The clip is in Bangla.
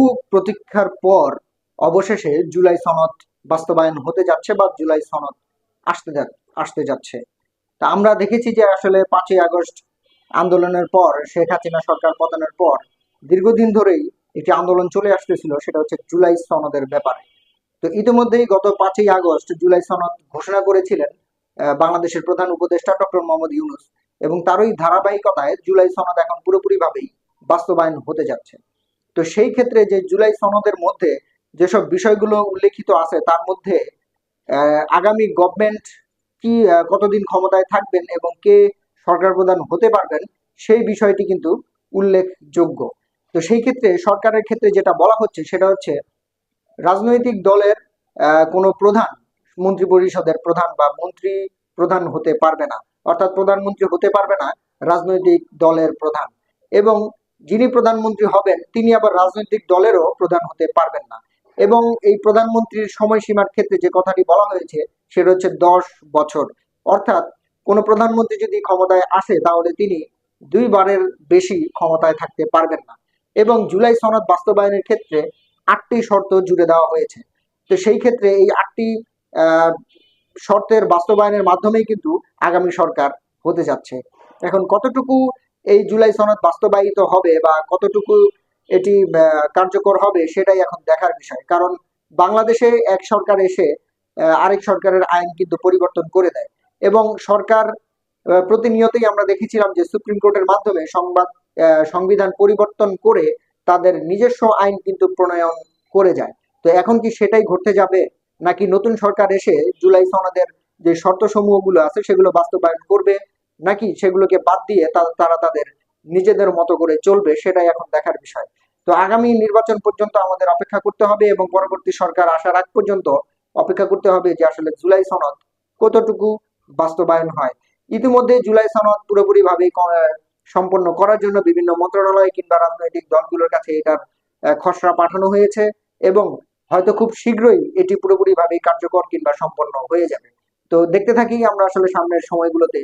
বহু প্রতীক্ষার পর অবশেষে জুলাই সনদ বাস্তবায়ন হতে যাচ্ছে বা জুলাই সনদ আসতে আসতে যাচ্ছে। তা আমরা দেখেছি যে আসলে পাঁচই আগস্ট আন্দোলনের পর শেখ হাসিনা সরকার পতনের পর দীর্ঘদিন ধরেই একটি আন্দোলন চলে আসতেছিল, সেটা হচ্ছে জুলাই সনদের ব্যাপারে। তো ইতিমধ্যেই গত পাঁচই আগস্ট জুলাই সনদ ঘোষণা করেছিলেন বাংলাদেশের প্রধান উপদেষ্টা ডক্টর মোহাম্মদ ইউনুস এবং তারই ধারাবাহিকতায় জুলাই সনদ এখন পুরোপুরিভাবেই বাস্তবায়ন হতে যাচ্ছে। তো সেই ক্ষেত্রে যে জুলাই সনদের মধ্যে যেসব বিষয়গুলো উল্লেখিত আছে, তার মধ্যে আগামী গভর্নমেন্ট কি কতদিন ক্ষমতায় থাকবেন এবং কে সরকার প্রধান হতে পারবেন, সেই বিষয়টি কিন্তু উল্লেখযোগ্য। তো সেই ক্ষেত্রে সরকারের ক্ষেত্রে যেটা বলা হচ্ছে, সেটা হচ্ছে রাজনৈতিক দলের কোনো প্রধান মন্ত্রী পরিষদের প্রধান বা মন্ত্রী প্রধান হতে পারবে না। অর্থাৎ প্রধানমন্ত্রী হতে পারবে না, রাজনৈতিক দলের প্রধান। এবং যিনি প্রধানমন্ত্রী হবেন, তিনি আবার রাজনৈতিক দলেরও প্রধান হতে পারবেন না। এবং এই প্রধানমন্ত্রীর সময়সীমার ক্ষেত্রে যে কথাটি বলা হয়েছে, সেটা হচ্ছে দশ বছর। অর্থাৎ কোনো প্রধানমন্ত্রী যদি ক্ষমতায় আসে, তাহলে তিনি দুইবারের বেশি ক্ষমতায় থাকতে পারবেন না। এবং জুলাই সনদ বাস্তবায়নের ক্ষেত্রে আটটি শর্ত জুড়ে দেওয়া হয়েছে। তো সেই ক্ষেত্রে এই আটটি শর্তের বাস্তবায়নের মাধ্যমেই কিন্তু আগামী সরকার হতে যাচ্ছে। এখন কতটুকু এই জুলাই সনদ বাস্তবায়িত হবে বা কতটুকু এটি কার্যকর হবে সেটাই এখন দেখার বিষয়। কারণ বাংলাদেশে এক সরকার এসে আরেক সরকারের আইন কিন্তু পরিবর্তন করে দেয়। এবং সরকার প্রতিনিয়তই আমরা দেখেছিলাম যে সুপ্রিম কোর্টের মাধ্যমে সংবাদ সংবিধান পরিবর্তন করে তাদের নিজস্ব আইন কিন্তু প্রণয়ন করে যায়। তো এখন কি সেটাই ঘটতে যাবে? নাকি নতুন সরকার এসে জুলাই সনদের যে শর্ত সমূহগুলো আছে সেগুলো বাস্তবায়ন করবে? নাকি সেগুলোকে বাদ দিয়ে তারা তাদের নিজেদের মতো করে চলবে সেটাই এখন দেখার বিষয়। তো আগামী নির্বাচন পর্যন্ত আমাদের অপেক্ষা করতে হবে এবং পরবর্তী সরকার আসার আগ পর্যন্ত অপেক্ষা করতে হবে যে আসলে জুলাই সনদ কতটুকু বাস্তবায়ন হয়। ইতিমধ্যে জুলাই সনদ পুরোপুরি ভাবে সম্পন্ন করার জন্য বিভিন্ন মন্ত্রণালয় কিংবা রাজনৈতিক দলগুলোর কাছে এটার খসড়া পাঠানো হয়েছে এবং হয়তো খুব শীঘ্রই এটি পুরোপুরি ভাবে কার্যকর কিংবা সম্পন্ন হয়ে যাবে। তো দেখতে থাকি আমরা আসলে সামনের সময়গুলোতে